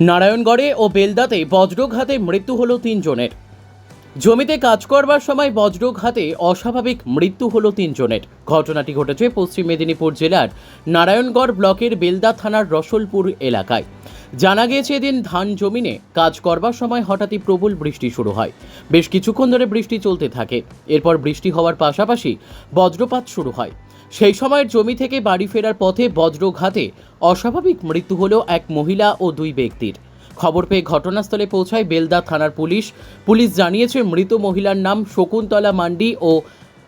নারায়ণগড়ে ও বেলদাতে বজ্রঘাতে মৃত্যু হলো তিনজনের। জমিতে কাজ করবার সময় বজ্রঘাতে অস্বাভাবিক মৃত্যু হলো তিনজনের। ঘটনাটি ঘটেছে পশ্চিম মেদিনীপুর জেলার নারায়ণগড় ব্লকের বেলদা থানার রসলপুর এলাকায়। জানা গিয়েছে এদিন ধান জমিনে কাজ করবার সময় হঠাৎই প্রবল বৃষ্টি শুরু হয়। বেশ কিছুক্ষণ ধরে বৃষ্টি চলতে থাকে। এরপর বৃষ্টি হওয়ার পাশাপাশি বজ্রপাত শুরু হয়। সেই সময়ের জমি থেকে বাড়ি ফেরার পথে বজ্রঘাতে অস্বাভাবিক মৃত্যু হল এক মহিলা ও দুই ব্যক্তির। খবর পেয়ে ঘটনাস্থলে পৌঁছায় বেলদা থানার পুলিশ। পুলিশ জানিয়েছে, মৃত মহিলার নাম শকুন্তলা মান্ডি ও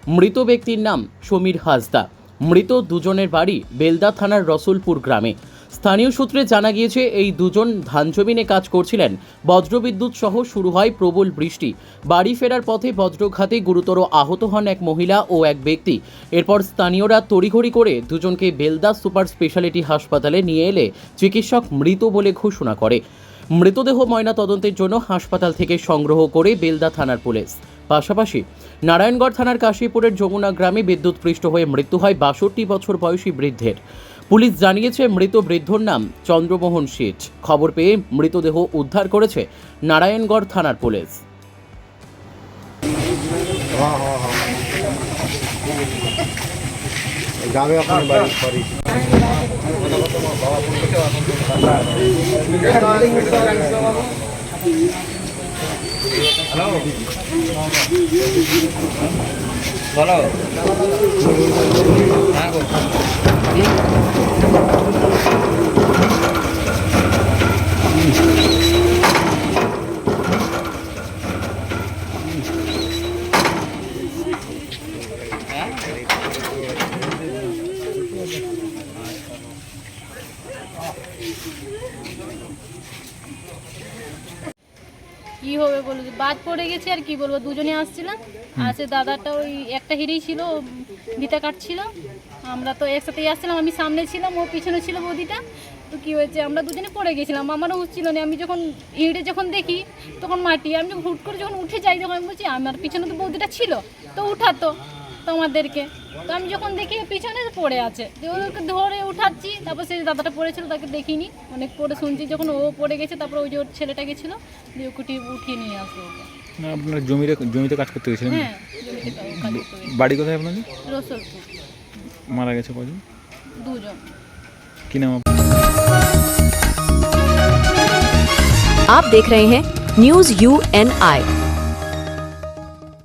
মৃত ব্যক্তির নাম সমীর হাসদা। মৃত দুজনের বাড়ি বেলদা থানার রসুলপুর গ্রামে। স্থানীয় সূত্রে জানা গিয়েছে, এই দুজন ধান জমিনে কাজ করছিলেন। বজ্রবিদ্যুৎ সহ শুরু হয় প্রবল বৃষ্টি। বাড়ি ফেরার পথে বজ্রঘাতে গুরুতর আহত হন এক মহিলা ও এক ব্যক্তি। এরপর স্থানীয়রা তড়িঘড়ি করে দুজনকে বেলদা সুপার স্পেশালিটি হাসপাতালে নিয়ে এলে চিকিৎসক মৃত বলে ঘোষণা করে। মৃতদেহ ময়না তদন্তের জন্য হাসপাতাল থেকে সংগ্রহ করে বেলদা থানার পুলিশ। পাশাপাশি নারায়ণগড় থানার কাশীপুরের যমুনা গ্রামে বিদ্যুৎপৃষ্ট হয়ে মৃত্যু হয় বাষট্টি বছর বয়সী বৃদ্ধের। পুলিশ জানিয়েছে মৃত বৃদ্ধর নাম চন্দ্রমোহন শীত খবর পেয়ে মৃতদেহ উদ্ধার করেছে নারায়ণগড় থানার পুলিশ। যাবে বাড়ি বলো কি হবে বলো? বাদ পড়ে গেছে আর কি বলব? দুজনে আসছিলাম। আর সে দাদাটা ওই একটা হিরেই ছিল ভিতা কাটছিল। আমরা তো একসাথেই আসছিলাম আমি সামনে ছিলাম ও পিছনে ছিল বৌদিটা। তো কি হয়েছে? আমরা দুজনে পড়ে গেছিলাম। আমারও হুঁশ না। আমি যখন হিঁড়ে যখন দেখি তখন মাটি আমি হুট করে যখন উঠে যাই যখন আমি বলছি আমার পিছনে তো বৌদিটা ছিল। তো উঠাতো। তোমাদেরকে তো আমি যখন দেখি পিছনে পড়ে আছে যে ওকে ধরে উঠাচ্ছি তারপর সেই দাদাটা পড়েছিল তাকে দেখিনি অনেক পরে শুনছি যখন ও পড়ে গেছে তারপর ওই যে ওর ছেলেটা গেছিলো দিয়ে ওকে উঠিয়ে উঠিয়ে নিয়ে আসলো ওকে না আপনারা জমিতে জমিতে কাজ করতে গেছিলেন হ্যাঁ জমিতে কাজ করতে গেছে। বাড়ি কোথায় আপনাদের রসুলপুর মারা গেছে কজন দুজন কি নাম আপনার? आप देख रहे हैं न्यूज यू एन आई